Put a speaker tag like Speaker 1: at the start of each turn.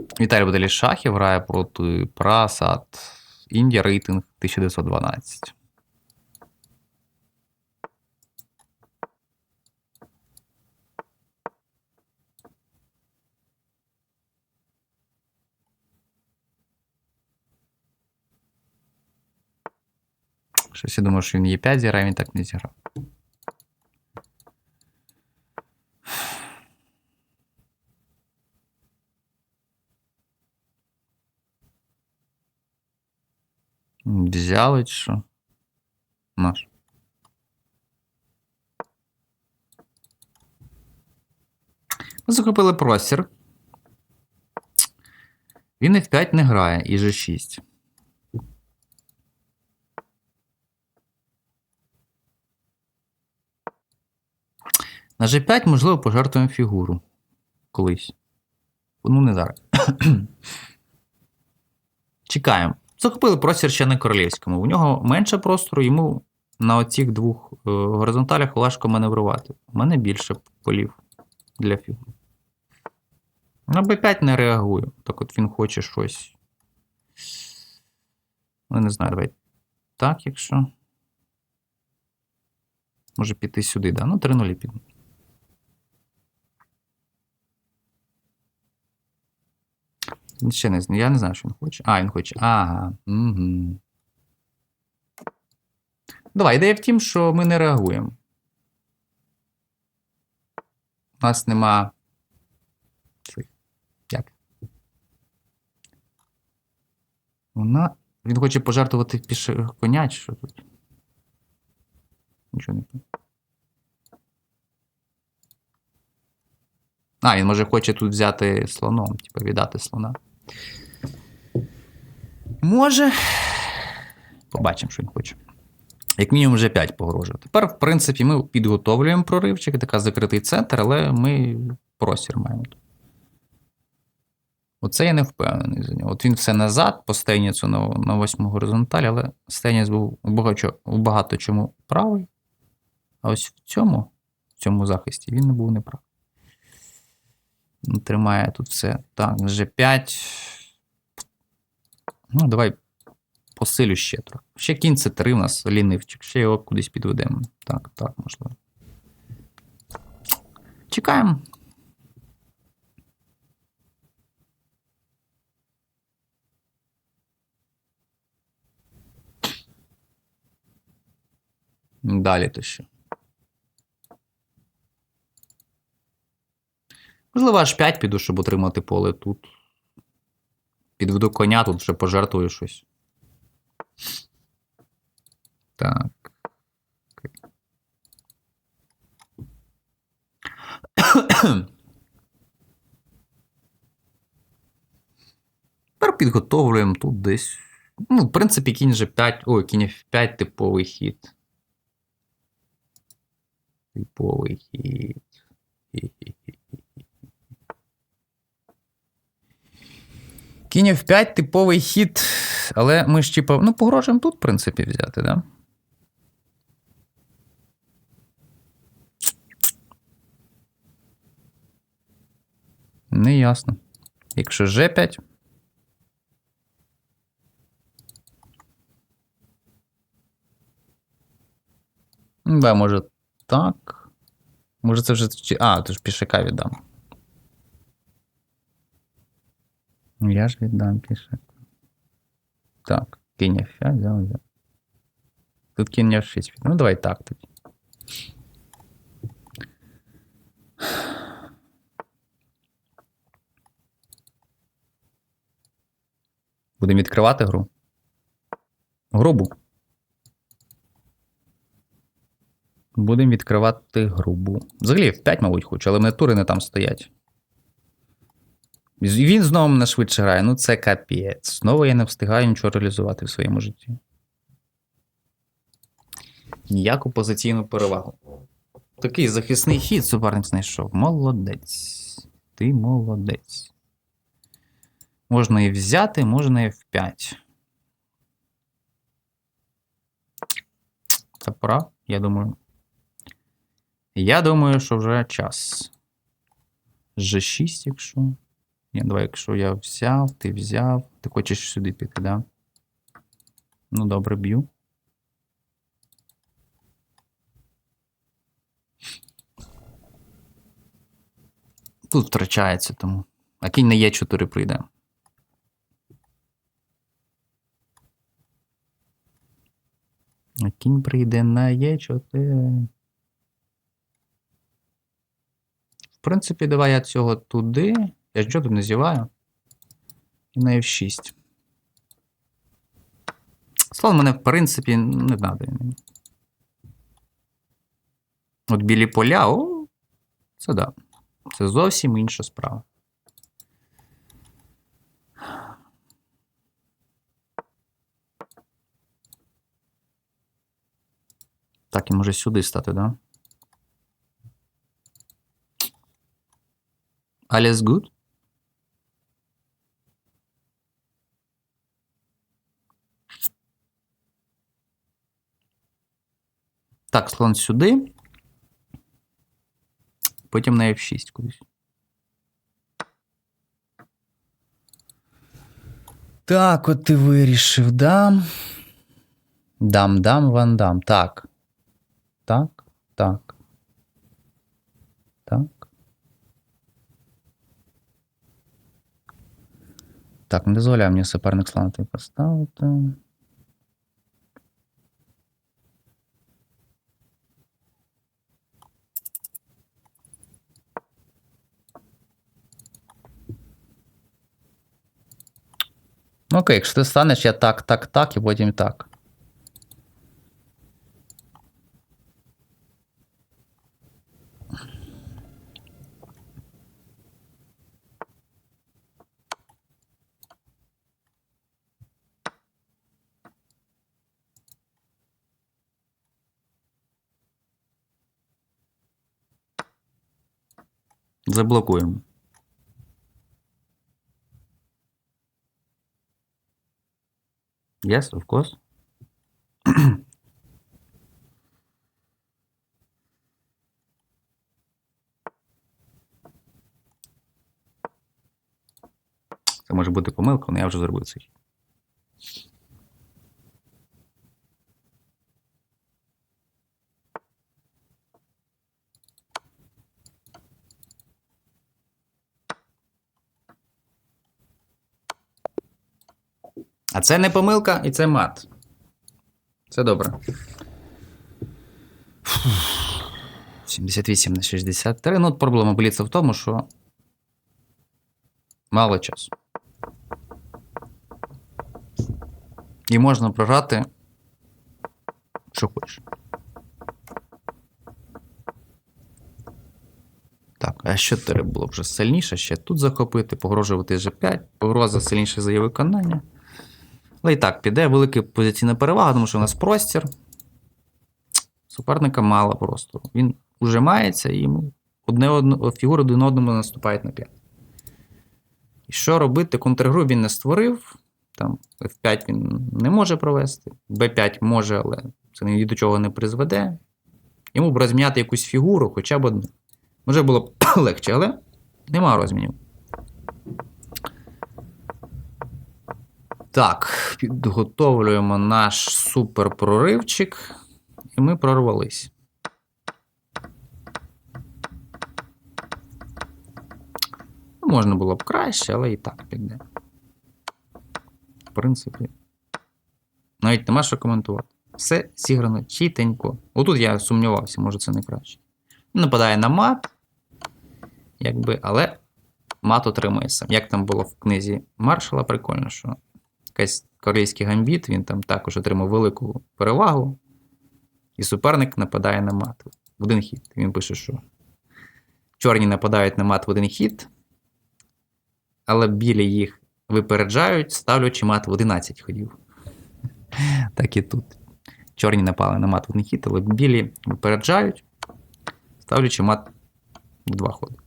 Speaker 1: Віталій Баталій Шахів грає проти Прасад. Індія рейтинг 1912. Щось я думаю, що він Е5 зіграє, він так не зіграв. М, Взяли чи що? Наш. Ми захопили простір. Він F5 не грає і G6. На G5, можливо, пожертвуємо фігуру. Колись. Ну, не зараз. Чекаємо. Захопили простір ще на королівському. У нього менше простору, йому на оцих двох е, горизонталях важко маневрувати. У мене більше полів для фігур. На b5 не реагую. Так от він хоче щось. Ну, не знаю, давай. Так, якщо. Може піти сюди, да? Ну, 3-0 піду. Ще не. Я не знаю, що він хоче. А, він хоче. Ага. Угу. Давай, ідея в тім, що ми не реагуємо. У нас нема. Як? Вона. Він хоче пожертвувати піше коня, чи що тут? Нічого не А, він може хоче тут взяти слоном, типу віддати слона. Може. Побачимо, що він хоче. Як мінімум вже 5 погрожує. Тепер, в принципі, ми підготовлюємо проривчик, така закритий центр, але ми простір маємо. Оце я не впевнений за нього. От він все назад, по Стейніцу на, на восьму горизонталі, але Стейніц був у багато, у багато чому правий. А ось в цьому, в цьому захисті він не був неправий. Тримає тут все. Так, G5. Ну, давай посилю ще трохи. Ще кінь це 3 у нас лінивчик. Ще його кудись підведемо. Так, так, можливо. Чекаємо. Далі то що. Можливо, аж 5 піду, щоб отримати поле тут. Підведу коня, тут вже пожертвую щось. Так. Тепер підготовлюємо тут десь. Ну, в принципі, кінь G5. Ой, кінь F5 типовий хід. Типовий хід. Хі-хі-хі. Кінь F5 типовий хід, але ми ж типа, ну, погрожуємо тут, в принципі, взяти, да? Не ясно. Якщо G5. Ну, Да, може так. Може, це вже. А, то ж пішака віддам. Ну, Я ж віддам пішак. Так, кінь F5, взяв, взяв. Тут кінь F6. Ну, давай так тоді. Будемо відкривати гру. Грубу. Будемо відкривати грубу. Взагалі F5, мабуть, хочу, але мене тури не там стоять. Він знову мене швидше грає. Ну це капець. Знову я не встигаю нічого реалізувати в своєму житті. Ніяку позиційну перевагу. Такий захисний хід суперник знайшов. Молодець. Ти молодець. Можна і взяти, можна і F5. Це пора, я думаю. Я думаю, що вже час. G6, якщо. Ні, давай, якщо я взяв, ти взяв. Ти хочеш сюди піти, да? Ну, добре, б'ю. Тут втрачається тому. А кінь на Е4 прийде. А кінь прийде на Е4. В принципі, давай я цього туди. Я ж тут не зіваю. І на F6. Слон мене, в принципі, не надо. От білі поля, о, це да. Це зовсім інша справа. Так, і може сюди стати, да? Alles good? Так, слон сюди. Потім на F6 кудись. Так, от ти вирішив, да? Дам, дам, ван дам. Так. Так, так. Так. Так, не дозволяє мені суперник слона тобі поставити. Окей, якщо ти станеш, я так, так, так і потім так. Заблокуємо. Yes, of course. Це може бути помилка, але я вже зробив це. А це не помилка і це мат. Це добре. 78 на 63. Ну, проблема бліца в тому, що мало часу. І можна програти, що хочеш. Так, а що треба було вже сильніше? Ще тут захопити, погрожувати G5, погроза сильніше за її виконання. Але і так, піде велика позиційна перевага, тому що у нас простір. Суперника мало просто. Він ужимається і йому одне одно, фігури один одному наступають на 5. І що робити? Контргру він не створив. Там F5 він не може провести, B5 може, але це ні до чого не призведе. Йому б розміняти якусь фігуру, хоча б одну. Може було б легче, але нема розмінів. Так, підготовлюємо наш суперпроривчик, і ми прорвались. Ну, Можна було б краще, але і так піде. В принципі, навіть нема що коментувати. Все зіграно чітенько. Отут я сумнівався, може це не краще. Нападає на мат, якби, але мат отримує сам. Як там було в книзі Маршала, прикольно, що якийсь корейський гамбіт, він там також отримав велику перевагу, і суперник нападає на мат в один хід. Він пише, що чорні нападають на мат в один хід, але білі їх випереджають, ставлячи мат в 11 ходів. Так і тут. Чорні напали на мат в один хід, але білі випереджають, ставлячи мат в два ходи.